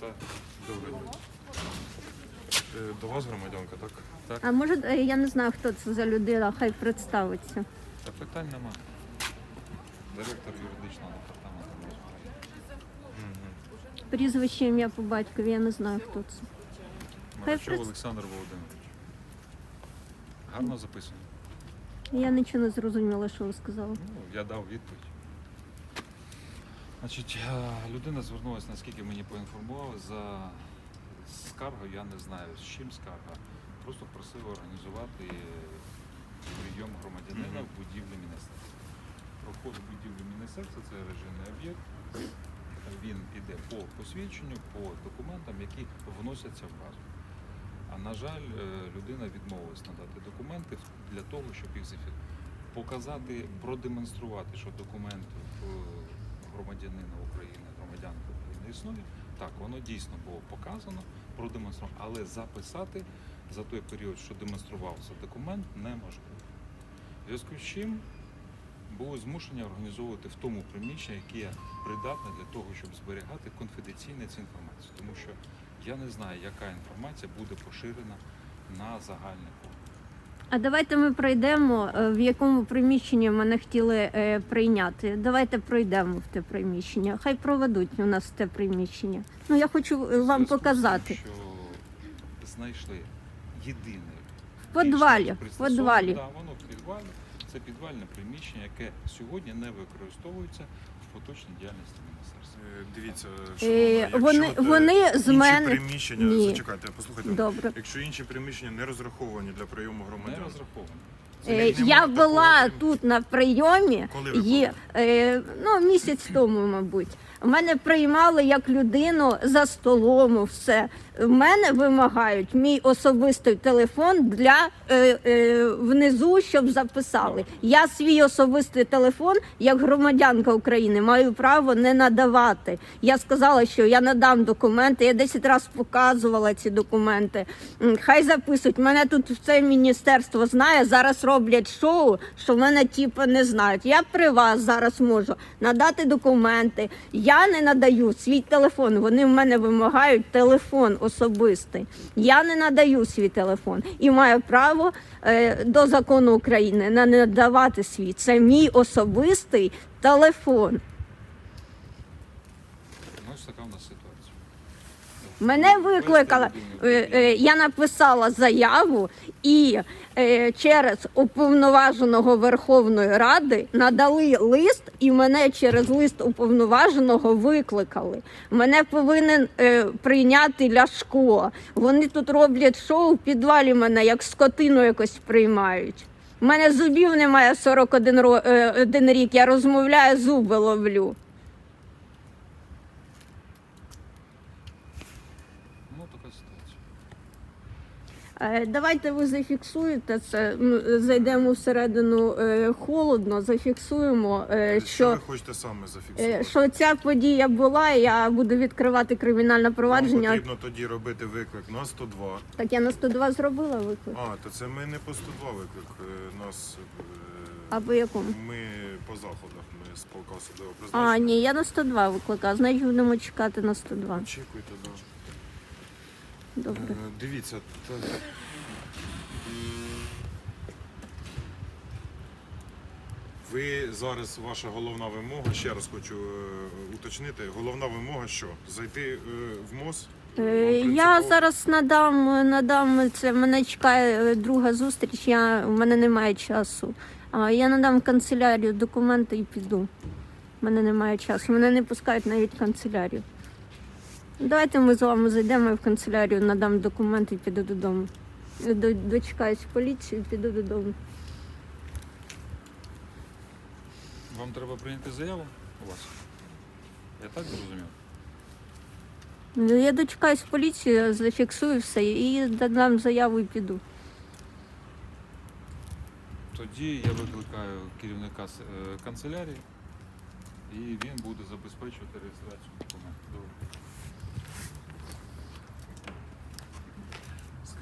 Так. Е, До вас громадянка, так? Так. А може, е, я не знаю, хто це за людина, хай представиться. Та питань нема. Директор юридичного департаменту Мгм. Прізвище ім'я по батькові, я не знаю, хто це. Хай Марачов пред- Олександр Володимирович. Гарно записано. Я нічого не зрозуміла, що ви сказали. Ну, я дав відповідь. Значить, е, людина звернулася, наскільки мені поінформували, за скаргою, я не знаю, з чим скарга. Просто просив організувати е, прийом громадянина в будівлі міністерства. Проход в будівлю міністерства це режимний об'єкт. Він іде по посвідченню, по документам, які вносяться в базу. А на жаль, е, людина відмовилась надати документи для того, щоб їх зафіксувати показати, продемонструвати, що документ в громадянина України, громадянки України існує. Так, воно дійсно було показано, продемонстровано, але записати за той період, що демонструвався документ, неможливо. В зв'язку з чим були змушені організовувати в тому приміщенні, яке придатне для того, щоб зберігати конфіденційно цю інформацію. Тому що я не знаю, яка інформація буде поширена на загальний. А давайте ми пройдемо, е, в якому приміщенні мене хотіли е, прийняти. Давайте пройдемо в те приміщення. Хай проведуть у нас те приміщення. Ну я хочу е, вам показати. Що знайшли єдине В подвалі. більш-менш В пристосоване. Да, воно в підвалі. Це підвальне приміщення, яке сьогодні не використовується поточній діяльності міністерства. Е, Дивіться, Е, шановна, вони- вони з мене- приміщення, Ні. зачекайте, послухайте. Добре. Якщо інші приміщення не розраховані для прийому Не громадян, розраховано. Е, Я була тут на прийомі Коли ви є е, ну, місяць тому, мабуть. Мене приймали як людину за столом, все. В мене вимагають мій особистий телефон для е, е, внизу, щоб записали. Я свій особистий телефон, як громадянка України, маю право не надавати. Я сказала, що я надам документи. Я 10 разів показувала ці документи. М, Хай записують. Мене тут все міністерство знає. Зараз роблять шоу, що мене типу не знають. Я при вас зараз можу надати документи. Я не надаю свій телефон. Вони в мене вимагають телефон особистий. Я не надаю свій телефон і маю право е, до закону України не надавати свій. Це мій особистий телефон. Ну, ось така в нас ситуація. Мене викликала. е, е, Я написала заяву і е, через уповноваженого Верховної Ради надали лист, і мене через лист уповноваженого викликали. Мене повинен прийняти Ляшко. Вони тут роблять шоу в підвалі мене, як скотину якось приймають. У мене зубів немає 41 ро- е, один рік. Я розмовляю, зуби ловлю. Ну, така ситуація. Е, Давайте ви зафіксуєте це. Зайдемо всередину е, холодно, зафіксуємо, е, що що, ви хочете саме е, зафіксувати? що ця подія була. і Я буду відкривати кримінальне Вам провадження. потрібно тоді робити виклик на 102. Так я на 102 зробила виклик. А, то це ми не по 102 виклик. е, Нас е, А по якому? ми по заходах, ми з полка особливо А, ні, я на 102 викликаю. Значить, будемо чекати на 102. Очікуйте, да. Добре. Е, Дивіться, ви зараз ваша головна вимога, ще раз хочу е, уточнити. Головна вимога що? Зайти е, в МОЗ? Е, Я принципово? зараз надам, надам це. Мене чекає е, друга зустріч. Я в мене немає часу. А я надам в канцелярію документи і піду. У мене немає часу. Мене не пускають навіть в канцелярію. Давайте ми з вами зайдемо в канцелярію, надам документи і піду додому. До- Дочекаюсь поліцію, піду додому. Вам треба прийняти заяву у вас? Я так зрозумів? Ну, Я дочекаюсь поліцію, зафіксую все і додам заяву і піду. Тоді я викликаю керівника е, канцелярії, і він буде забезпечувати реєстрацію документів.